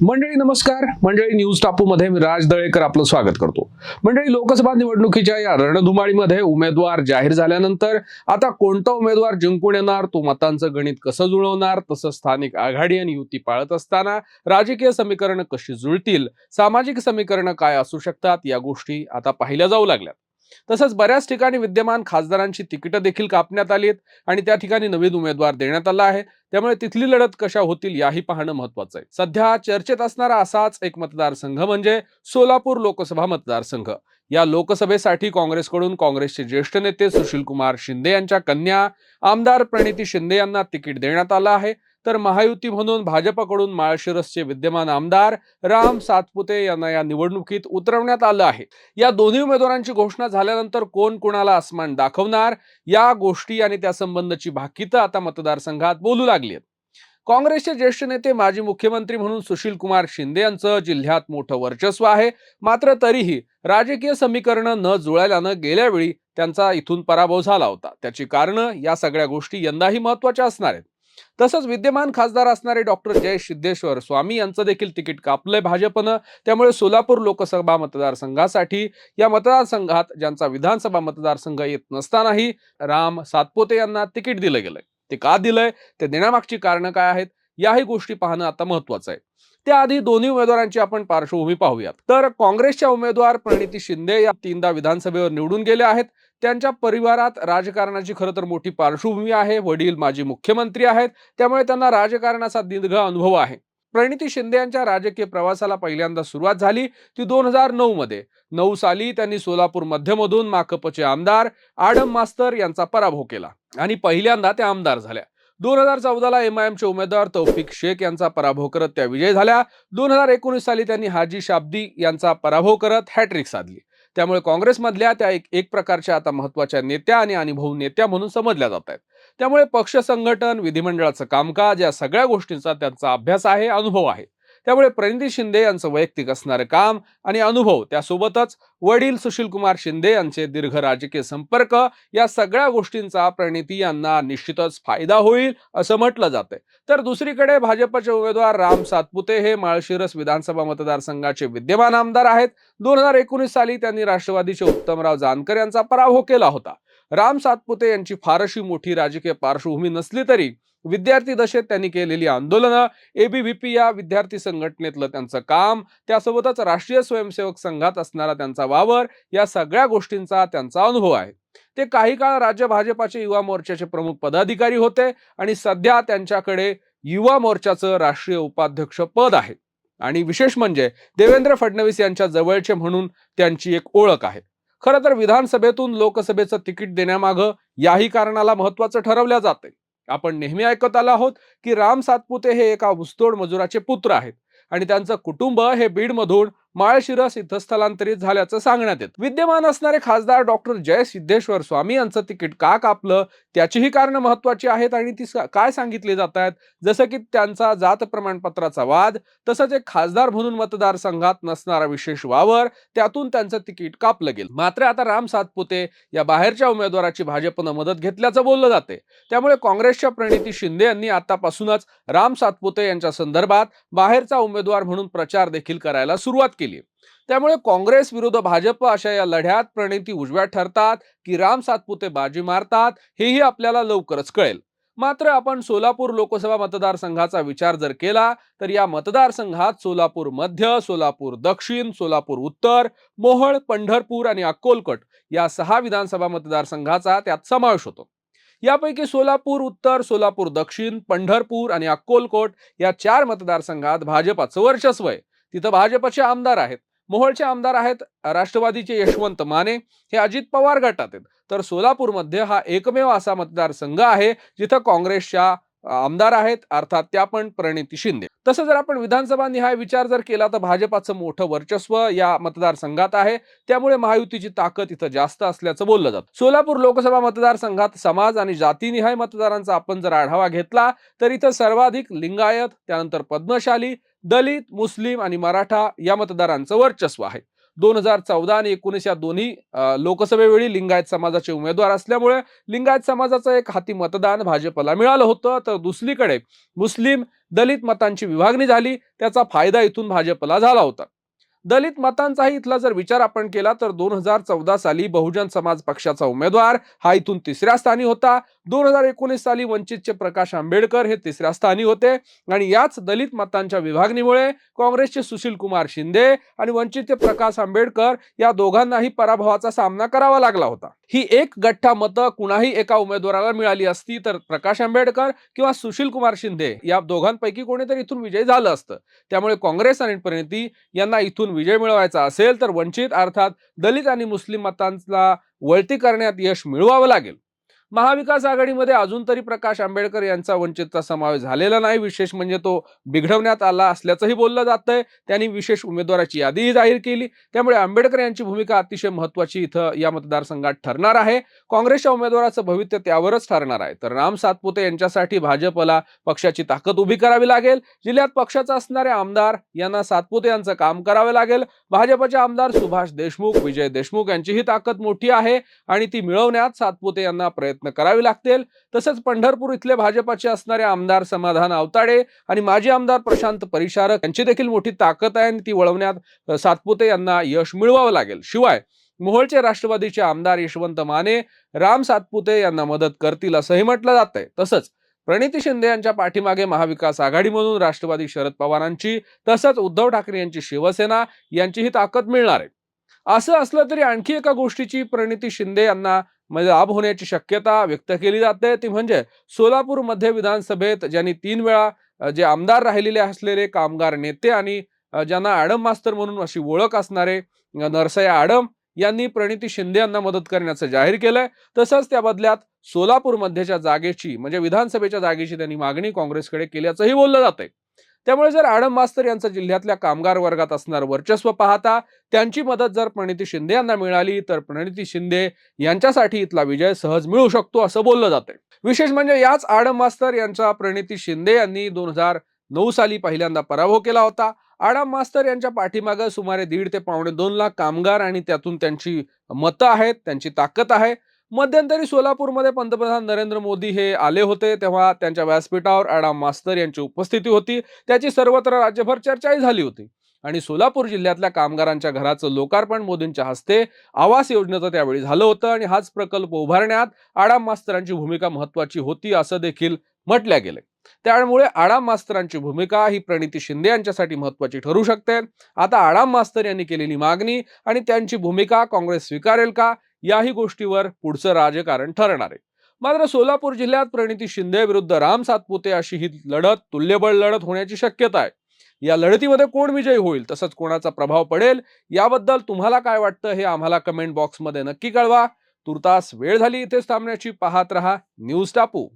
मंडळी नमस्कार. मंडळी न्यूज टापू मध्ये मी राज दळेकर आपलं स्वागत करतो. मंडळी लोकसभा निवडणुकीच्या या रणधुमाळीमध्ये उमेदवार जाहीर झाल्यानंतर आता कोणता उमेदवार जिंकून येणार तो मतांचं गणित कसं जुळवणार तसं स्थानिक आघाडी आणि युती पाळत असताना राजकीय समीकरणं कशी जुळतील सामाजिक समीकरणं काय असू शकतात या गोष्टी आता पाहिल्या जाऊ लागल्या तसंच बऱ्याच ठिकाणी विद्यमान खासदारांची तिकीटं देखील कापण्यात आली आहेत आणि त्या ठिकाणी नवीन उमेदवार देण्यात आला आहे. त्यामुळे तिथली लढत कशा होतील याही पाहणं महत्वाचं आहे. सध्या चर्चेत असणारा असाच एक मतदारसंघ म्हणजे सोलापूर लोकसभा मतदारसंघ. या लोकसभेसाठी काँग्रेसकडून काँग्रेसचे ज्येष्ठ नेते सुशील कुमार शिंदे यांच्या कन्या आमदार प्रणिती शिंदे यांना तिकीट देण्यात आलं आहे. तर महायुती म्हणून भाजपकडून माळशिरसचे विद्यमान आमदार राम सातपुते यांना या निवडणुकीत उतरवण्यात आलं आहे. या दोन्ही उमेदवारांची घोषणा झाल्यानंतर कोण कोणाला आसमान दाखवणार? या गोष्टी आणि त्या संबंधची आता मतदारसंघात बोलू लागली आहेत काँग्रेसचे ज्येष्ठ नेते माजी मुख्यमंत्री म्हणून सुशील कुमार शिंदे यांचं जिल्ह्यात मोठं वर्चस्व आहे. मात्र तरीही राजकीय समीकरणं न जुळाल्यानं गेल्यावेळी त्यांचा इथून पराभव झाला होता. त्याची कारणं या सगळ्या गोष्टी यंदाही महत्त्वाच्या असणार आहेत. तसंच विद्यमान खासदार असणारे डॉक्टर जय सिद्धेश्वर स्वामी यांचं देखील तिकीट कापलंय भाजपनं. त्यामुळे सोलापूर लोकसभा मतदारसंघासाठी या मतदारसंघात ज्यांचा विधानसभा मतदारसंघ येत नसतानाही राम सातपोते यांना तिकीट दिलं गेलंय. ते का दिलंय? ते देण्यामागची कारणं काय आहेत? याही गोष्टी पाहणं आता महत्वाचं आहे. त्याआधी दोन्ही उमेदवारांची आपण पार्श्वभूमी पाहूयात. तर काँग्रेसच्या उमेदवार प्रणिती शिंदे या तीनदा विधानसभेवर निवडून गेल्या आहेत. त्यांच्या परिवारात राजकारणाची खरं तर मोठी पार्श्वभूमी आहे. वडील माजी मुख्यमंत्री आहेत. त्यामुळे त्यांना राजकारणाचा दीर्घ अनुभव आहे. प्रणिती शिंदे यांच्या राजकीय प्रवासाला पहिल्यांदा सुरुवात झाली. ती दोन हजार नऊ मध्ये. नऊ साली त्यांनी सोलापूर मध्यमधून माकपचे आमदार आडम मास्तर यांचा पराभव केला आणि पहिल्यांदा त्या आमदार झाल्या. दोन हजार चौदाला एम आय एमचे उमेदवार तौफिक शेख यांचा पराभव करत त्या विजय झाल्या. दोन हजार एकोणीस साली त्यांनी हाजी शाब्दी यांचा पराभव करत हॅट्रिक साधली. त्यामुळे काँग्रेसमधल्या त्या एक एक प्रकारच्या आता महत्त्वाच्या नेत्या आणि अनुभव नेत्या म्हणून समजल्या जात आहेत. त्यामुळे पक्ष संघटन विधिमंडळाचं कामकाज या सगळ्या गोष्टींचा त्यांचा अभ्यास आहे अनुभव आहे. त्यामुळे प्रणिती शिंदे यांचं वैयक्तिक असणारं काम आणि अनुभव त्यासोबतच वडील सुशील कुमार शिंदे यांचे दीर्घ राजकीय संपर्क या सगळ्या गोष्टींचा प्रणिती यांना निश्चितच फायदा होईल असं म्हटलं जातंय. तर दुसरीकडे भाजपचे उमेदवार राम सातपुते हे माळशिरस विधानसभा मतदारसंघाचे विद्यमान आमदार आहेत. दोन हजार एकोणीस साली त्यांनी राष्ट्रवादीचे उत्तमराव जानकर यांचा पराभव केला होता. राम सातपुते यांची फारशी मोठी राजकीय पार्श्वभूमी नसली तरी विद्यार्थी दशेत त्यांनी केलेली आंदोलनं एबीव्हीपी या विद्यार्थी संघटनेतलं त्यांचं काम त्यासोबतच राष्ट्रीय स्वयंसेवक संघात असणारा त्यांचा वावर या सगळ्या गोष्टींचा त्यांचा अनुभव आहे. ते काही काळ राज्य भाजपाचे युवा मोर्चाचे प्रमुख पदाधिकारी होते आणि सध्या त्यांच्याकडे युवा मोर्चाचं राष्ट्रीय उपाध्यक्ष पद आहे. आणि विशेष म्हणजे देवेंद्र फडणवीस यांच्या जवळचे म्हणून त्यांची एक ओळख आहे. खरं तर विधानसभेतून लोकसभेचं तिकीट देण्यामागं याही कारणाला महत्वाचं ठरवल्या जाते आपण नेहमी ऐकत आलो आहोत की राम सातपुते हे एका ऊसतोड मजुराचे पुत्र आहेत. आणि त्यांचं कुटुंब हे बीडमधून माळशिरस इथं स्थलांतरित झाल्याचं सांगण्यात येत. विद्यमान असणारे खासदार डॉक्टर जय सिद्धेश्वर स्वामी यांचं तिकीट का कापलं? त्याचीही कारणं महत्वाची आहेत आणि ती काय सांगितली जात आहेत जसं की त्यांचा जात प्रमाणपत्राचा वाद तसंच एक खासदार म्हणून मतदारसंघात नसणारा विशेष वावर त्यातून त्यांचं तिकीट कापलं गेलं. मात्र आता राम सातपुते या बाहेरच्या उमेदवाराची भाजपनं मदत घेतल्याचं बोललं जाते. त्यामुळे काँग्रेसच्या प्रणिती शिंदे यांनी आतापासूनच राम सातपुते यांच्या संदर्भात बाहेरचा उमेदवार म्हणून प्रचार देखील करायला सुरुवात केली. त्यामुळे काँग्रेस विरुद्ध भाजप अशा या लढ्यात प्रणिती उजव्या ठरतात की राम सातपुते बाजी मारतात हेही आपल्याला लवकरच कळेल. मात्र आपण सोलापूर लोकसभा मतदारसंघाचा विचार जर केला तर या मतदारसंघात सोलापूर मध्य सोलापूर दक्षिण सोलापूर उत्तर मोहळ पंढरपूर आणि अक्कोलकोट या सहा विधानसभा मतदारसंघाचा त्यात समावेश होतो. यापैकी सोलापूर उत्तर सोलापूर दक्षिण पंढरपूर आणि अक्कोलकोट या चार मतदारसंघात भाजपाचं वर्चस्व आहे. तिथं भाजपचे आमदार आहेत. मोहोळचे आमदार आहेत राष्ट्रवादीचे यशवंत माने हे अजित पवार गटात आहेत. तर सोलापूरमध्ये हा एकमेव असा मतदारसंघ आहे जिथं काँग्रेसच्या आमदार आहेत अर्थात त्या पण प्रणिती शिंदे. तसं जर आपण विधानसभा निहाय विचार जर केला तर भाजपाचं मोठं वर्चस्व या मतदारसंघात आहे. त्यामुळे महायुतीची ताकद इथं जास्त असल्याचं बोललं जातं. सोलापूर लोकसभा मतदारसंघात समाज आणि जातीनिहाय मतदारांचा आपण जर आढावा घेतला तर इथं सर्वाधिक लिंगायत त्यानंतर पद्मशाली दलित मुस्लिम आणि मराठा या मतदारांचं वर्चस्व आहे. दोन हजार चौदा आणि एकोणीस या दोन्ही लोकसभेवेळी लिंगायत समाजाचे उमेदवार असल्यामुळे लिंगायत समाजाचं एक हाती मतदान भाजपला मिळालं होतं. तर दुसरीकडे मुस्लिम दलित मतांची विभागणी झाली. त्याचा फायदा इथून भाजपला झाला होता. दलित मतांचाही इथला जर विचार आपण केला तर दोन हजार चौदा साली बहुजन समाज पक्षाचा उमेदवार हा इथून तिसऱ्या स्थानी होता. दोन हजार एकोणीस साली वंचितचे प्रकाश आंबेडकर हे तिसऱ्या स्थानी होते आणि याच दलित मतांच्या विभागणीमुळे काँग्रेसचे सुशील कुमार शिंदे आणि वंचितचे प्रकाश आंबेडकर या दोघांनाही पराभवाचा सामना करावा लागला होता. ही एक गठ्ठा मतं कुणाही एका उमेदवाराला मिळाली असती तर प्रकाश आंबेडकर किंवा सुशील कुमार शिंदे या दोघांपैकी कोणीतरी इथून विजय झालं असतं. त्यामुळे काँग्रेस आणि प्रणिती यांना इथून विजय मिळवायचा असेल तर वंचित अर्थात दलित आणि मुस्लिम मतांना वळती करण्यात यश मिळवावं लागेल. महाविकास आघाडीमध्ये अजून तरी प्रकाश आंबेडकर यांचा वंचितचा समावेश झालेला नाही. विशेष म्हणजे तो बिघडवण्यात आला असल्याचंही बोललं जातंय. त्यांनी विशेष उमेदवाराची यादीही जाहीर केली. त्यामुळे आंबेडकर यांची भूमिका अतिशय महत्वाची इथं या मतदारसंघात ठरणार आहे. काँग्रेसच्या उमेदवाराचं भवित्य त्यावरच ठरणार आहे. तर राम सातपुते यांच्यासाठी भाजपला पक्षाची ताकद उभी करावी लागेल. जिल्ह्यात पक्षाचा असणारे आमदार यांना सातपुते यांचं काम करावे लागेल. भाजपचे आमदार सुभाष देशमुख विजय देशमुख यांचीही ताकद मोठी आहे आणि ती मिळवण्यात सातपुते यांना प्रयत्न प्रयत्न करावे लागतील. तसंच पंढरपूर इथले भाजपचे असणारे आमदार समाधान आवताडे आणि माजी आमदार प्रशांत परिचारक यांची देखील मोठी ताकद आहे आणि ती वळवण्यात सातपुते यांना यश मिळवावं लागेल. शिवाय मोहोळचे राष्ट्रवादीचे आमदार यशवंत माने राम सातपुते यांना मदत करतील असंही म्हटलं जात आहे तसंच प्रणिती शिंदे यांच्या पाठीमागे महाविकास आघाडीमधून राष्ट्रवादी शरद पवारांची तसंच उद्धव ठाकरे यांची शिवसेना यांचीही ताकद मिळणार आहे. असं असलं तरी आणखी एका गोष्टीची प्रणिती शिंदे यांना म्हणजे लाभ होण्याची शक्यता व्यक्त केली जाते. ती म्हणजे सोलापूर मध्य विधानसभेत ज्यांनी तीन वेळा जे आमदार राहिलेले असलेले कामगार नेते आणि ज्यांना आडम मास्तर म्हणून अशी ओळख असणारे नरसया आडम यांनी प्रणिती शिंदे यांना मदत करण्याचं जाहीर केलंय. तसंच त्या बदल्यात सोलापूरमध्येच्या जागेची म्हणजे विधानसभेच्या जागेची त्यांनी मागणी काँग्रेसकडे केल्याचंही बोललं जातंय. त्यामुळे जर आडम मास्तर यांचं जिल्ह्यातल्या कामगार वर्गात असणार वर्चस्व पाहता त्यांची मदत जर प्रणिती शिंदे यांना मिळाली तर प्रणिती शिंदे यांच्यासाठी इथला विजय सहज मिळू शकतो असं बोललं जाते विशेष म्हणजे याच आडम मास्तर यांचा प्रणिती शिंदे यांनी दोन हजार नऊ साली पहिल्यांदा पराभव केला होता. आडम मास्तर यांच्या पाठीमागं सुमारे दीड ते पावणे दोन लाख कामगार आणि त्यातून त्यांची मतं आहेत त्यांची ताकद आहे. मध्यंतरी सोलापूरमध्ये पंतप्रधान नरेंद्र मोदी हे आले होते तेव्हा त्यांच्या व्यासपीठावर ॲडम मास्तर यांची उपस्थिती होती. त्याची सर्वत्र राज्यभर चर्चाही झाली होती. आणि सोलापूर जिल्ह्यातल्या कामगारांच्या घराचं लोकार्पण मोदींच्या हस्ते आवास योजनेचं त्यावेळी झालं होतं आणि हाच प्रकल्प उभारण्यात आडाम मास्तरांची भूमिका महत्वाची होती असं देखील म्हटल्या गेले त्यामुळे आडाम मास्तरांची भूमिका ही प्रणिती शिंदे यांच्यासाठी महत्वाची ठरू शकते. आता आडाम मास्तर यांनी केलेली मागणी आणि त्यांची भूमिका काँग्रेस स्वीकारेल का? याही गोष्टीवर पुढचं राजकारण ठरणार आहे. मात्र सोलापूर जिल्ह्यात प्रणिती शिंदे विरुद्ध राम सातपुते अशी ही लढत तुल्यबळ लढत होण्याची शक्यता आहे. या लढतीमध्ये कोण विजयी होईल तसंच कोणाचा प्रभाव पडेल याबद्दल तुम्हाला काय वाटतं हे आम्हाला कमेंट बॉक्समध्ये नक्की कळवा. तुर्तास वेळ झाली इथेच थांबण्याची. पाहत रहा न्यूज टापू.